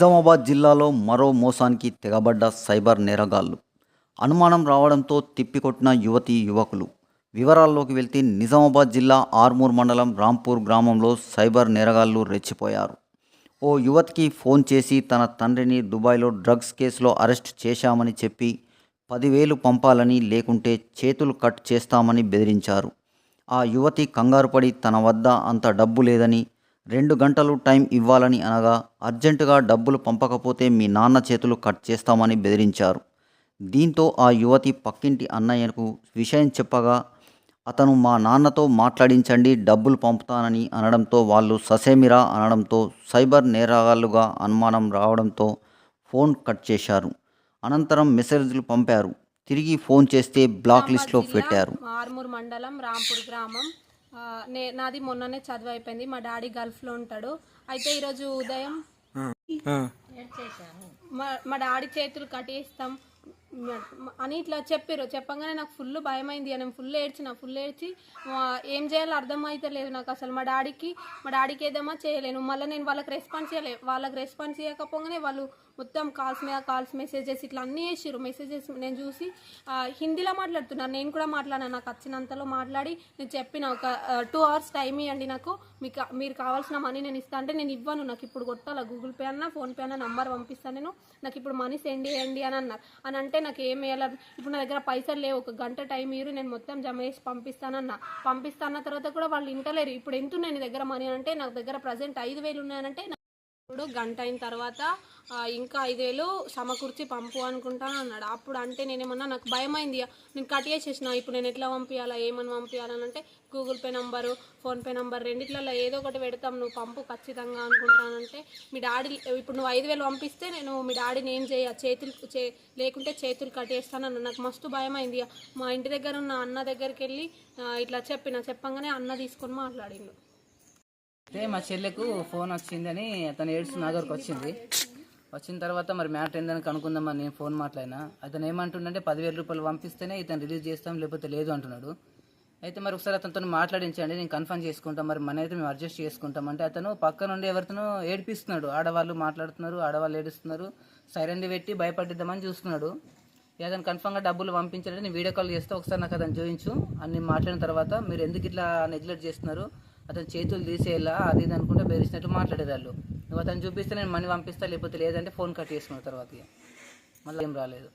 నిజామాబాద్ జిల్లాలో మరో మోసానికి తెగబడ్డ సైబర్ నేరగాళ్ళు. అనుమానం రావడంతో తిప్పికొట్టిన యువతి యువకులు. వివరాల్లోకి వెళ్తే నిజామాబాద్ జిల్లా ఆర్మూర్ మండలం రాంపూర్ గ్రామంలో సైబర్ నేరగాళ్ళు రెచ్చిపోయారు. ఓ యువతికి ఫోన్ చేసి తన తండ్రిని దుబాయ్లో డ్రగ్స్ కేసులో అరెస్ట్ చేశామని చెప్పి పదివేలు పంపాలని లేకుంటే చేతులు కట్ చేస్తామని బెదిరించారు. ఆ యువతి కంగారుపడి తన వద్ద అంత డబ్బు లేదని రెండు గంటలు టైం ఇవ్వాలని అనగా అర్జెంటుగా డబ్బులు పంపకపోతే మీ నాన్న చేతులు కట్ చేస్తామని బెదిరించారు. దీంతో ఆ యువతి పక్కింటి అన్నయ్యకు విషయం చెప్పగా అతను మా నాన్నతో మాట్లాడించండి డబ్బులు పంపుతానని అనడంతో వాళ్ళు ససేమిరా అనడంతో సైబర్ నేరగాళ్ళుగా అనుమానం రావడంతో ఫోన్ కట్ చేశారు. అనంతరం మెసేజ్లు పంపారు. తిరిగి ఫోన్ చేస్తే బ్లాక్ లిస్ట్లో పెట్టారు. ఆర్మూర్ మండలం రాంపూర్ గ్రామం నే నాది మొన్ననే చదువు అయిపోయింది. మా డాడీ గల్ఫ్లో ఉంటాడు. అయితే ఈరోజు ఉదయం మా డాడీ చేతులు కట్టేస్తాం అని ఇట్లా చెప్పారు చెప్పంగానే నాకు ఫుల్ భయమైంది. నేను ఫుల్ ఏడ్చిన ఫుల్ ఏడ్చి ఏం చేయాలో అర్థం లేదు నాకు అసలు. మా డాడీకి మా డాడీకి ఏదమ్మా చేయలేను. మళ్ళీ నేను వాళ్ళకి రెస్పాన్స్ చేయలే వాళ్ళకి రెస్పాన్స్ చేయకపోగానే వాళ్ళు మొత్తం కాల్స్ మీద కాల్స్ మెసేజెస్ ఇట్లా అన్నీ వేసారు మెసేజెస్ నేను చూసి హిందీలో మాట్లాడుతున్నాను నేను కూడా మాట్లాడాను. నాకు వచ్చినంతలో మాట్లాడి నేను చెప్పిన ఒక టూ అవర్స్ టైం ఇవ్వండి నాకు. మీకు మీరు కావాల్సిన మనీ నేను ఇస్తాను అంటే నేను ఇవ్వను. నాకు ఇప్పుడు కొట్టాల? గూగుల్ పే అన్నా ఫోన్పే అన్న నంబర్ పంపిస్తాను నేను. నాకు ఇప్పుడు మనీ సెండ్ చేయండి అని అన్నారు. అని అంటే నాకు ఏం వేయాలి ఇప్పుడు నా దగ్గర పైసలు లేవు ఒక గంట టైం ఇరు నేను మొత్తం జమ చేసి పంపిస్తానన్న. పంపిస్తాన్న తర్వాత కూడా వాళ్ళు ఇంటలేరు. ఇప్పుడు ఎంత ఉన్నాయి నీ దగ్గర మనీ అంటే నా దగ్గర ప్రజెంట్ ఐదు వేలు ఉన్నాయంటే ఇప్పుడు గంట అయిన తర్వాత ఇంకా ఐదు వేలు సమకూర్చి పంపు అనుకుంటాను అన్నాడు. అప్పుడు అంటే నేనేమన్నా నాకు భయమైంది. నేను కట్ చేసేసిన. ఇప్పుడు నేను ఎట్లా పంపించాలా ఏమని పంపించాలని అంటే Google Pay number PhonePe number రెండిట్లలో ఏదో ఒకటి పెడతాం. నువ్వు పంపు ఖచ్చితంగా అనుకుంటానంటే మీ డాడీ ఇప్పుడు నువ్వు ఐదు వేలు పంపిస్తే నేను మీ డాడీని ఏం చేయ? చేతులు చే లేకుంటే చేతులు కట్టేస్తానన్న నాకు మస్తు భయం అయింది మా ఇంటి దగ్గర ఉన్న అన్న దగ్గరికి వెళ్ళి ఇట్లా చెప్పిన చెప్పంగానే అన్న తీసుకొని మాట్లాడిండు. అయితే మా చెల్లెకు ఫోన్ వచ్చిందని అతను ఏడ్స్ నా దగ్గరకు వచ్చింది. వచ్చిన తర్వాత మరి మ్యాటర్ ఏందని కనుక్కుందామని నేను ఫోన్ మాట్లాడినా. అతను ఏమంటుండంటే పదివేల రూపాయలు పంపిస్తేనే ఇతను రిలీజ్ చేస్తాం లేకపోతే లేదు అంటున్నాడు. అయితే మరి ఒకసారి అతనితో మాట్లాడించండి నేను కన్ఫర్మ్ చేసుకుంటాం మరి మన అయితే మేము అడ్జస్ట్ చేసుకుంటాం. అంటే అతను పక్క నుండి ఎవరితోనో ఏడిపిస్తున్నాడు. ఆడవాళ్ళు మాట్లాడుతున్నారు ఆడవాళ్ళు ఏడుస్తున్నారు సైలెంట్ పెట్టి భయపడిద్దామని చూస్తున్నాడు. అతను కన్ఫర్మ్గా డబ్బులు పంపించాలంటే నేను వీడియో కాల్ చేస్తే ఒకసారి నాకు అతను చూపించు అన్ని మాట్లాడిన తర్వాత మీరు ఎందుకు ఇట్లా నెగ్లెక్ట్ చేస్తున్నారు? అతను చేతులు తీసేయాలా అది ఇది అనుకుంటే బెదిరిసినట్టు మాట్లాడేవాళ్ళు నువ్వు అతను చూపిస్తే నేను మనీ పంపిస్తా లేకపోతే లేదంటే ఫోన్ కట్ చేసుకున్న తర్వాత. మళ్ళీ ఏం రాలేదు.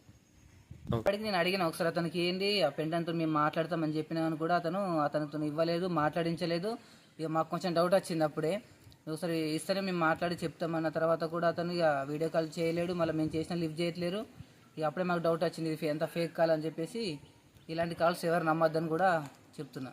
అప్పటికి నేను అడిగిన ఒకసారి అతనికి ఏంటి ఆ పెండంతో మేము మాట్లాడతామని చెప్పినాను కూడా అతను అతనితో ఇవ్వలేదు మాట్లాడించలేదు. ఇక మాకు కొంచెం డౌట్ వచ్చింది అప్పుడే. ఒకసారి ఇస్తేనే మేము మాట్లాడి చెప్తామన్న తర్వాత కూడా అతను ఇక వీడియో కాల్ చేయలేడు మళ్ళీ మేము చేసిన లిఫ్ట్ చేయట్లేరు. ఇక అప్పుడే మాకు డౌట్ వచ్చింది ఇది ఎంత ఫేక్ కాల్ అని చెప్పేసి ఇలాంటి కాల్స్ ఎవరు నమ్మొద్దని కూడా చెప్తున్నా.